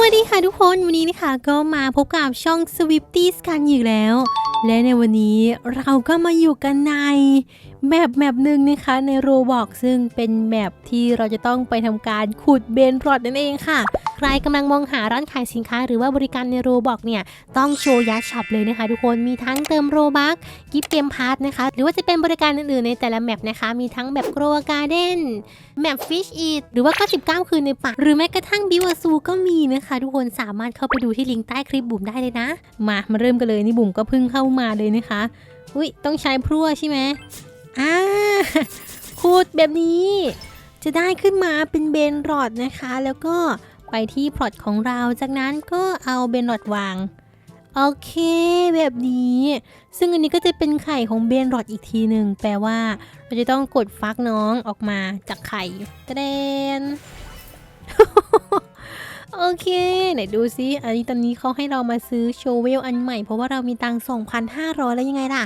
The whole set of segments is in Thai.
วัส ค่ะทุกคนวันนี้นะคะก็มาพบกับช่อง Swifties กันอยู่แล้ว และในวันนี้เราก็มาอยู่กันในแมปแมปหนึ่งนะคะในโรบอกซึ่งเป็นแมปที่เราจะต้องไปทำการขุดเบนรอดนั่นเองค่ะ ใครกำลังมองหาร้านขายสินค้าหรือว่าบริการในโรบอกเนี่ย ต้องโชว์ยัดช็อปเลยนะคะ ทุกคนมีทั้งเติมโรบักกิฟต์เกมพาร์ทนะคะ หรือว่าจะเป็นบริการอื่นๆในแต่ละแมปนะคะ มีทั้งแบบโกรการ์เด้นแมปฟิชอีทหรือว่า99คืนในป่าหรือแม้กระทั่งบิวซูก็มีนะคะทุกคนสามารถเข้าไปดูที่ลิงก์ใต้คลิปบุ๋มได้เลยนะ มามาเริ่มกันเลยนี่บุ๋มก็เพิ่งเข้ามาเลยนะคะ อุ้ยต้องใช้พรั่วใช่ไหมอ่าขูดแบบนี้ จะได้ขึ้นมาเป็นเบนรอดนะคะ แล้วก็ไปที่พลอตของเราจากนั้นก็เอาเบนรอดวางโอเค แบบนี้ ซึ่งอันนี้ก็จะเป็นไข่ของเบนรอดอีกทีหนึ่งแปลว่าเราจะต้องกดฟักน้องออกมาจากไข่กระเดน โอเคไหนดูซิอันนี้ตอนนี้เขาให้เรามาซื้อโชเวลอันใหม่ เพราะว่าเรามีตังค์2,500 แล้วยังไงล่ะ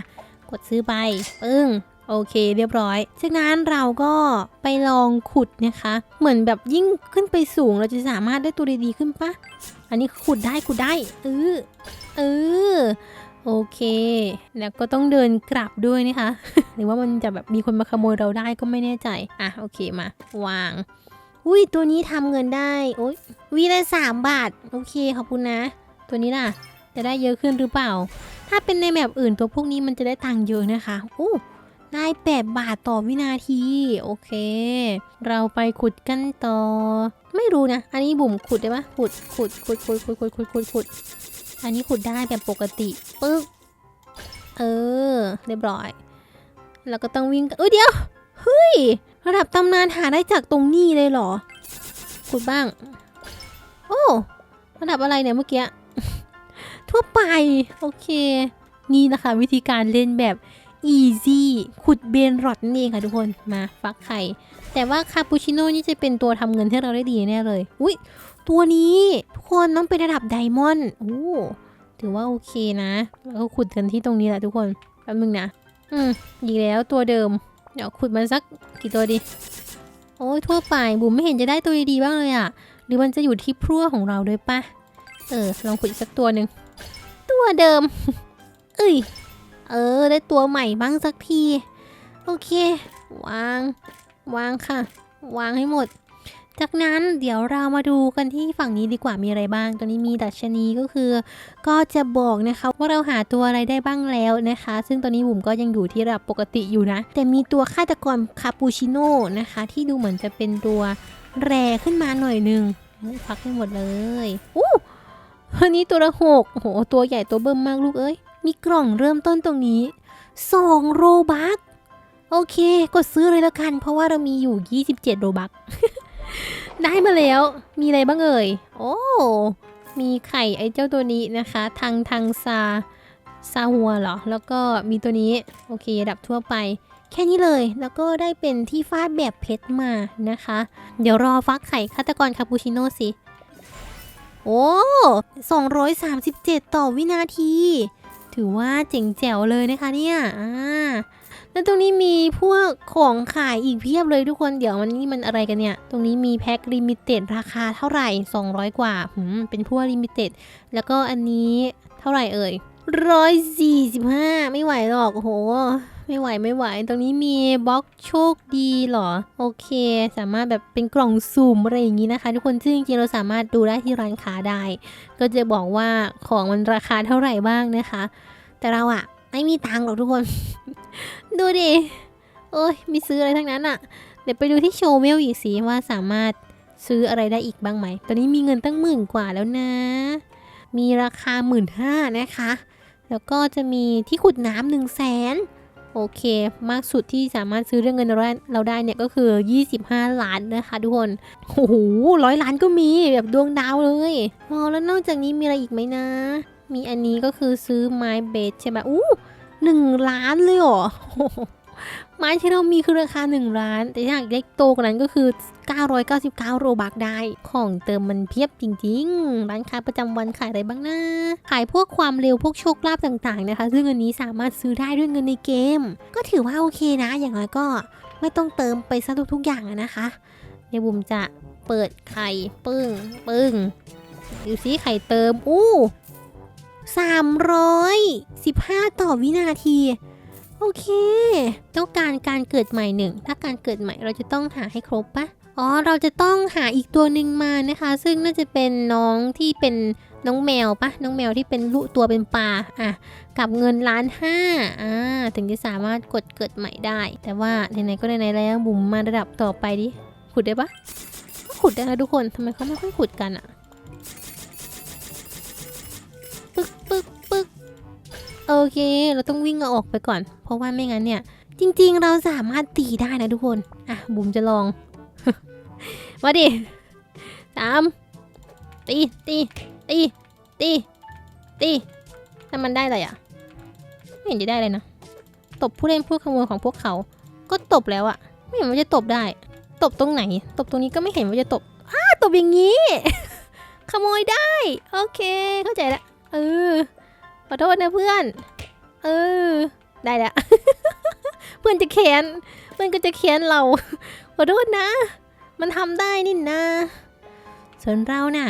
กดซื้อไปปึ้งโอเคเรียบร้อย จากนั้นเราก็ไปลองขุดนะคะ เหมือนแบบยิ่งขึ้นไปสูงเราจะสามารถได้ตัวดีๆขึ้นปะอันนี้ขุดได้ขุดได้เออเออโอเค แล้วก็ต้องเดินกลับด้วยนะคะ หรือว่ามันจะแบบมีคนมาขโมยเราได้ก็ไม่แน่ใจ อะโอเคมาวาง อุ้ยตัวนี้ทำเงินได้โอ้ยวีละสามบาท โอเคขอบคุณนะ ตัวนี้ล่ะ จะได้เยอะขึ้นหรือเปล่า ถ้าเป็นในแบบอื่นตัวพวกนี้มันจะได้ตังค์เยอะนะคะอู้ได้แปดบาทต่อวินาที โอเค เราไปขุดกันต่อ ไม่รู้นะ อันนี้บุ๋มขุดได้ปะขุดขุดขุดขุดขุดขุดขุดขุดขุดอันนี้ขุดได้แบบปกติปึ๊กเออเรียบร้อย แล้วก็ต้องวิ่งเอ้ยเดี๋ยว เฮ้ย ระดับตำนานหาได้จากตรงนี้เลยเหรอขุดบ้าง โอ้ระดับอะไรเนี่ยเมื่อกี้ ทั่วไป โอเค นี่นะคะ วิธีการเล่นแบบ easy ขุดเบนรอดนั่เองค่ะทุกคน มาฟักไข่ แต่ว่าคาปูชิโน่นี่จะเป็นตัวทำเงินให้เราได้ดีแน่เลย อุ้ยตัวนี้ทุกคนต้องเป็นระดับไดมอนด์โอ้ถือว่าโอเคนะ แล้วก็ขุดกันที่ตรงนี้แหละทุกคนแป๊บนึงนะ อืมอีกแล้วตัวเดิม เดี๋ยวขุดมันสักกี่ตัวดี โอ้ยทั่วไปบุ๋มไม่เห็นจะได้ตัวดีๆบ้างเลยอะหรือมันจะอยู่ที่พรั่วของเราด้วยปะเออ ลองขุดอีกสักตัวหนึ่งตัวเดิม เอ้ย เออ ได้ตัวใหม่บ้างสักที โอเค วาง วางค่ะ วางให้หมด จากนั้นเดี๋ยวเรามาดูกันที่ฝั่งนี้ดีกว่ามีอะไรบ้าง ตัวนี้มีดัชนีก็คือ ก็จะบอกนะคะว่าเราหาตัวอะไรได้บ้างแล้วนะคะ ซึ่งตอนนี้บุ๋มก็ยังอยู่ที่ระดับปกติอยู่นะ แต่มีตัวฆาตกรคาปูชิโน่นะคะ ที่ดูเหมือนจะเป็นตัวแรขึ้นมาหน่อยนึงพักให้หมดเลยอู้วันนี้ตัวละหกโอ้โหตัวใหญ่ตัวเบิ่มมากลูกเอ้ยมีกล่องเริ่มต้นตรงนี้2โรบักโอเค กดซื้อเลยแล้วกัน เพราะว่าเรามีอยู่ 27 โรบัก ได้มาแล้ว มีอะไรบ้างเอ่ย โอ้ มีไข่ไอ้เจ้าตัวนี้นะคะ ทางทางซา ซาหัวเหรอ แล้วก็มีตัวนี้ โอเคระดับทั่วไป แค่นี้เลย แล้วก็ได้เป็นที่ฟาดแบบเพชรมานะคะ เดี๋ยวรอฟักไข่ฆาตกรคาปูชิโน่สิ โอ้ 237 ต่อวินาที ถือว่าเจ๋งแจ๋วเลยนะคะเนี่ย อ่า แล้วตรงนี้มีพวกของขายอีกเพียบเลยทุกคนเดี๋ยวมันนี่มันอะไรกันเนี่ย ตรงนี้มีแพ็คลิมิเต็ดราคาเท่าไหร่ 200 กว่าหืมเป็นพวกลิมิเต็ดแล้วก็อันนี้เท่าไหร่เอ่ยร้อยสี่สิบห้าไม่ไหวหรอกโอ้โหไม่ไหวไม่ไหว ตรงนี้มีบล็อกโชคดีเหรอ โอเค สามารถแบบเป็นกล่องสุ่มอะไรอย่างนี้นะคะ ทุกคนซึ่งจริงๆเราสามารถดูได้ที่ร้านค้าได้ ก็จะบอกว่าของมันราคาเท่าไหร่บ้างนะคะ แต่เราอะไม่มีตังค์หรอกทุกคน ดูดิโอ้ยไมีซื้ออะไรทั้งนั้นอะเดี๋ยวไปดูที่โชว์เวลอีกสิว่าสามารถซื้ออะไรได้อีกบ้างไหม ตอนนี้มีเงินตั้งหมื่นกว่าแล้วนะ มีราคาหมื่นห้านะคะ แล้วก็จะมีที่ขุดน้ำหนึ่งแสนโอเค มากสุดที่สามารถซื้อเรื่องเงินราได้เราได้เนี่ยก็คือ 25 ล้านนะคะทุกคน โอ้โหร้อยล้านก็มีแบบดวงดาวเลยอ๋อแล้วนอกจากนี้มีอะไรอีกไหมนะ มีอันนี้ก็คือซื้อไม้เบสใช่ไหมอู้ หนึ่งล้านเลยเหรอไม้ที่เรามีคือราคา 1 ล้าน แต่ถ้าอยากได้โตกว่านั้นก็คือ 999 โรบักได้ ของเติมมันเพียบจริง ๆ ร้านค้าประจำวันขายอะไรบ้างนะ ขายพวกความเร็วพวกโชคลาภต่างๆนะคะ ซึ่งอันนี้สามารถซื้อได้ด้วยเงินในเกม ก็ถือว่าโอเคนะ อย่างน้อยก็ไม่ต้องเติมไปซะทุกๆอย่างนะคะเดี๋ยวบุ๋มจะเปิดไข่ปึ้งปึ้งดูซิไข่เติมอู้ สามร้อยสิบห้าต่อวินาที โอเค ต้องการการเกิดใหม่หนึ่ง ถ้าการเกิดใหม่เราจะต้องหาให้ครบปะอ๋อ เราจะต้องหาอีกตัวหนึ่งมานะคะ ซึ่งน่าจะเป็นน้องที่เป็นน้องแมวปะน้องแมวที่เป็นลูกตัวเป็นปลาอะกับเงินล้านห้าอ่าถึงจะสามารถกดเกิดใหม่ได้ แต่ว่าไหนๆก็ไหนๆแล้วบุ๋มมาระดับต่อไปดิขุดได้ปะขุดได้นะทุกคนทำไมเขาไม่ค่อยขุดกันอะ โอเค เราต้องวิ่งเอาออกไปก่อน เพราะว่าไม่งั้นเนี่ย จริง ๆ เราสามารถตีได้นะทุกคน อะบุ๋มจะลอง มาดิสามตีตีตีตีตีถ้ามันได้อะไรอะ ไม่เห็นจะได้เลยนะ ตบผู้เล่นผู้ขโมยของพวกเขา ก็ตบแล้วอะ ไม่เห็นว่าจะตบได้ ตบตรงไหน ตบตรงนี้ก็ไม่เห็นว่าจะตบอ้าตบอย่างนี้ ขโมยได้ โอเค เข้าใจละเออ ขอโทษนะเพื่อน เออ ได้แล้ว เพื่อนจะแค้น เพื่อนก็จะแค้นเรา ขอโทษนะ มันทำได้นี่นะ ส่วนเราน่ะ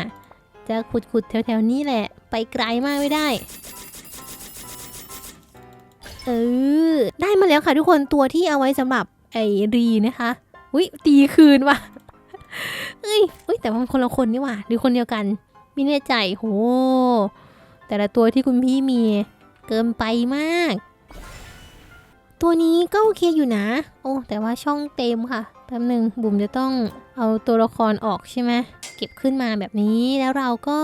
จะขุดขุดๆแถวๆนี้แหละ ไปไกลมากไม่ได้ เออ ได้มาแล้วค่ะทุกคนตัวที่เอาไว้สำหรับไอรีนะคะ อุ้ยตีคืนว่ะเอ้ยเอ้ยแต่ว่ามันคนละคนนี่ว่าหรือคนเดียวกันไม่แน่ใจโห แต่ละตัวที่คุณพี่มีเกินไปมาก ตัวนี้ก็โอเคอยู่นะ โอ้แต่ว่าช่องเต็มค่ะแป๊บหนึ่งบุ๋มจะต้องเอาตัวละครออกใช่ไหมเก็บขึ้นมาแบบนี้แล้วเราก็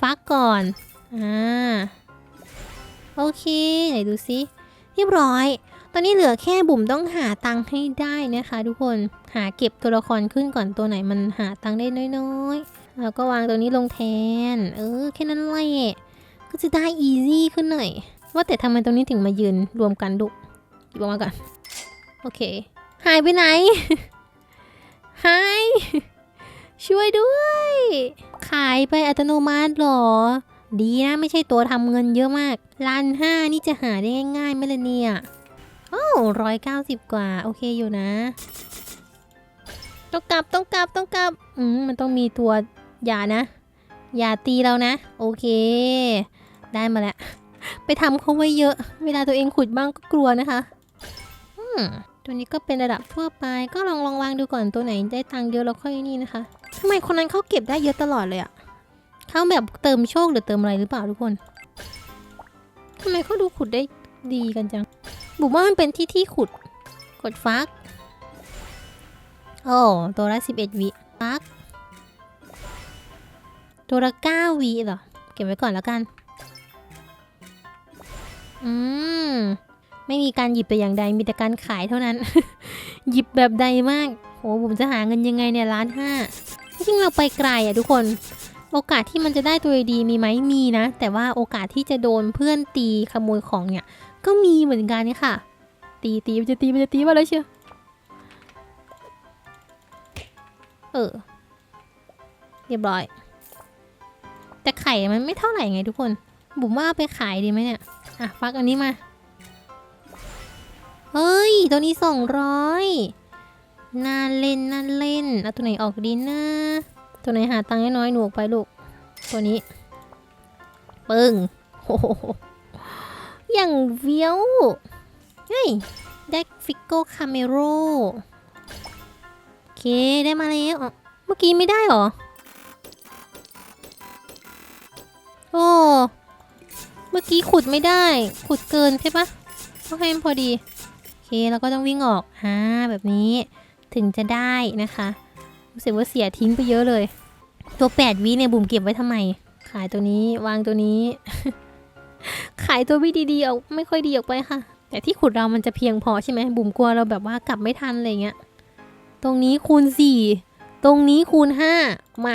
ฟักก่อนอ่าโอเคไหนดูซิเรียบร้อย ตอนนี้เหลือแค่บุ๋มต้องหาตังค์ให้ได้นะคะ ทุกคนหาเก็บตัวละครขึ้นก่อนตัวไหนมันหาตังค์ได้น้อยๆแล้วก็วางตัวนี้ลงแทน เออแค่นั้นแหละ ก็จะได้อีซี่ขึ้นหน่อย ว่าแต่ทำไมตรงนี้ถึงมายืนรวมกันดุหยิบออกมาก่อน โอเค หายไปไหน หาย ช่วยด้วย ขายไปอัตโนมัติหรอ ดีนะไม่ใช่ตัวทำเงินเยอะมากล้านห้านี่จะหาได้ง่ายๆไหมล่ะเนี่ยโอ้ร้อยเก้าสิบกว่า โอเคอยู่นะ ต้องกลับต้องกลับต้องกลับ อืมมันต้องมีตัวอย่านะ อย่าตีเรานะ โอเค ได้มาแล้ว ไปทำเขาไว้เยอะ เวลาตัวเองขุดบ้างก็กลัวนะคะอืมตัวนี้ก็เป็นระดับทั่วไป ก็ลองลองวางดูก่อนตัวไหนได้ตังค์เยอะแล้วค่อยนี่นะคะทำไมคนนั้นเขาเก็บได้เยอะตลอดเลยอะเขาแบบเติมโชคหรือเติมอะไรหรือเปล่าทุกคนทำไมเขาดูขุดได้ดีกันจัง บุกว่ามันเป็นที่ที่ขุด กดฟัก โอ้ ตัวละสิบเอ็ดวิฟัก ตัวละเก้าวิเหรอ เก็บไว้ก่อนแล้วกัน อืม ไม่มีการหยิบแต่อย่างใด มีแต่การขายเท่านั้น หยิบแบบใดมาก โหผมจะหาเงินยังไงเนี่ยล้านห้าจริงเราไปไกลอะทุกคน โอกาสที่มันจะได้ตัวดีมีไหมมีนะ แต่ว่าโอกาสที่จะโดนเพื่อนตีขโมยของเนี่ย ก็มีเหมือนกันนี่ค่ะ ตีตีมันจะตีมันจะตีมาแล้วเชียวเออ เรียบร้อย แต่ไข่มันไม่เท่าไหร่ไงทุกคน บุ๋มว่าเอาไปขายดีไหมเนี่ย อะฟักอันนี้มา เฮ้ย ตัวนี้สองร้อยน่าเล่นน่าเล่นเอาตัวไหนออกดีนะตัวไหนหาตังค์น้อยๆหนูออกไปลูก ตัวนี้ ปึ้งโอ้โหอย่างเวียวเฮ้ยได้ฟิกโกคาเมโรโอเค ได้มาแล้วอ๋อเมื่อกี้ไม่ได้หรอ โอ้ มื่อกี้ขุดไม่ได้ ขุดเกินใช่ปะต้องให้มันพอดีโอเคแล้วก็ต้องวิ่งออกฮ่าแบบนี้ถึงจะได้นะคะรู้สึกว่าเสียทิ้งไปเยอะเลย ตัวแปดวิเนี่ยบุ๋มเก็บไว้ทำไม ขายตัวนี้วางตัวนี้ ขายตัวไม่ดีๆออกไม่ค่อยดีออกไปค่ะ แต่ที่ขุดเรามันจะเพียงพอใช่ไหมบุ๋มกลัวเราแบบว่ากลับไม่ทันอะไรเงี้ยตรงนี้คูณสี่ตรงนี้คูณห้ามา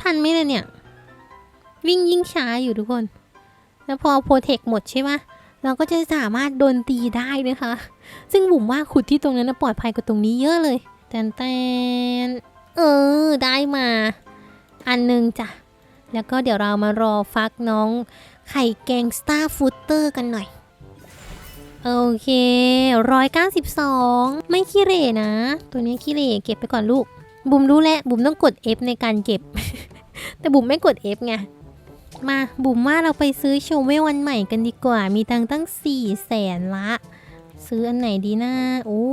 ทันไหมล่ะเนี่ย วิ่งยิ่งช้าอยู่ทุกคน แล้วพอโปรเทคหมดใช่ไหมเราก็จะสามารถโดนตีได้นะคะ ซึ่งบุ๋มว่าขุดที่ตรงนั้นปลอดภัยกว่าตรงนี้เยอะเลยแตนแตนเออ ได้มา อันหนึ่งจ้ะ แล้วก็เดี๋ยวเรามารอฟักน้องไข่แกงสตาร์ฟูเตอร์กันหน่อย โอเคร้อยเก้าสิบสองไม่ขี้เหร่นะ ตัวนี้ขี้เหร่เก็บไปก่อนลูก บุ๋มรู้แล้วบุ๋มต้องกด F ในการเก็บ แต่บุ๋มไม่กด F ไง มาบุ๋มว่าเราไปซื้อโชเวลอันใหม่กันดีกว่า มีตังตั้ง4ี่แสนละ ซื้ออันไหนดีนะโอ้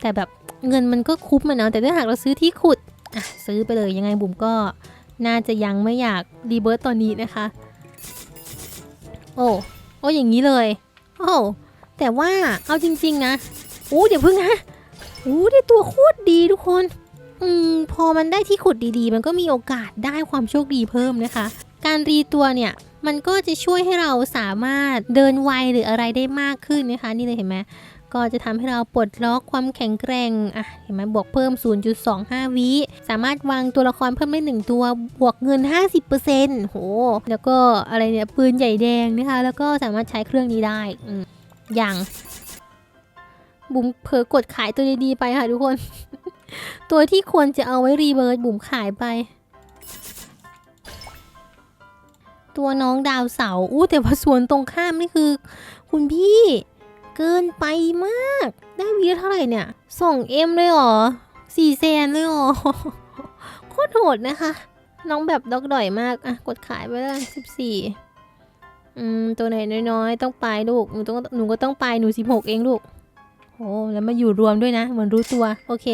แต่แบบเงินมันก็คุ้มอะเนาะแต่ถ้าหากเราซื้อที่ขุดอะซื้อไปเลยยังไงบุ๋มก็น่าจะยังไม่อยากรีเบิร์ตตอนนี้นะคะ โอ้โอ้อย่างนี้เลย โอ้แต่ว่าเอาจริง ๆ นะโอ้เดี๋ยวพึ่งนะโอ้ได้ตัวโคตรดีทุกคน อืมพอมันได้ที่ขุดดีๆ มันก็มีโอกาสได้ความโชคดีเพิ่มนะคะ การรีตัวเนี่ยมันก็จะช่วยให้เราสามารถเดินไวหรืออะไรได้มากขึ้นนะคะ นี่เลยเห็นไหมก็จะทำให้เราปลดล็อกความแข็งแกร่งอะเห็นไหมบวกเพิ่ม 0.25 วิสามารถวางตัวละครเพิ่มได้หนึ่งตัวบวกเงิน 50%โห แล้วก็อะไรเนี่ยปืนใหญ่แดงนะคะ แล้วก็สามารถใช้เครื่องนี้ได้ออย่างบุ๋มเผลอกดขายตัวดีๆไปค่ะทุกคน ตัวที่ควรจะเอาไว้รีเบิร์ดบุ๋มขายไป ตัวน้องดาวเสาอู้แต่ว่าสวนตรงข้ามนี่คือ คุณพี่เกินไปมาก ได้วีเท่าไหร่เนี่ยส่งเอ็มเลยเหรอสี่แสนเลยเหรอโคตรโหดนะคะ น้องแบบดอกด่อยมากอะกดขายไปแล้วสิบสี่อืมตัวไหนน้อยๆ ต้องไปลูกหนูต้องหนูก็ต้องไปหนูสิบหกเองลูกโอ้แล้วมาอยู่รวมด้วยนะ เหมือนรู้ตัว โอเค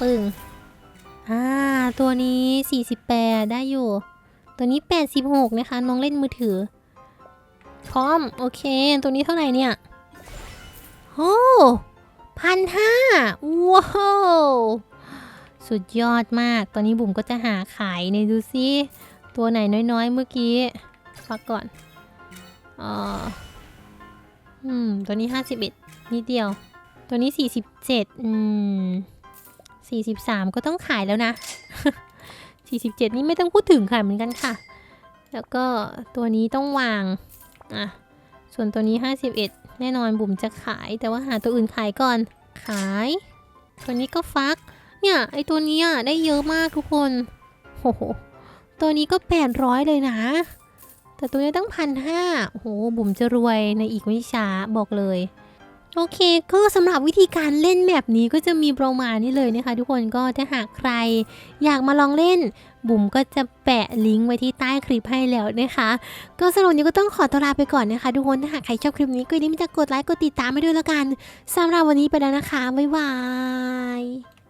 ปึ้งอ่าตัวนี้ 48 ได้อยู่ ตัวนี้ 86 นะคะ น้องเล่นมือถือ พร้อม โอเค ตัวนี้เท่าไหร่เนี่ยโอ้พันห้าว้าวสุดยอดมาก ตอนนี้บุ๋มก็จะหาขายในดูซิ ตัวไหนน้อยๆ เมื่อกี้พักก่อนอ่ออืม ตัวนี้ 51 นิดเดียว ตัวนี้ 47 อืม 43 ก็ต้องขายแล้วนะ 47 นี่ไม่ต้องพูดถึงค่ะเหมือนกันค่ะ แล้วก็ตัวนี้ต้องวาง อะ ส่วนตัวนี้ 51 แน่นอนบุ๋มจะขาย แต่ว่าหาตัวอื่นขายก่อน ขาย ตัวนี้ก็ฟัก เนี่ย ไอตัวนี้ยได้เยอะมากทุกคนโอ้โห ตัวนี้ก็ 800 เลยนะ แต่ตัวนี้ตั้งพันห้าโอ้โห บุ๋มจะรวยในอีกไม่ช้าบอกเลย โอเคก็สำหรับวิธีการเล่นแบบนี้ก็จะมีประมาณนี้เลยนะคะ ทุกคนก็ถ้าหากใคร อยากมาลองเล่น บุ๋มก็จะแปะลิงก์ไว้ที่ใต้คลิปให้แล้วนะคะ ก็สำหรับนี้ก็ต้องขอตัวลาไปก่อนนะคะ ทุกคนถ้าหากใครชอบคลิปนี้ก็อย่าลืมจะกดไลค์กดติดตามไปด้วยแล้วกันสำหรับวันนี้ไปแล้วนะคะบ๊ายบาย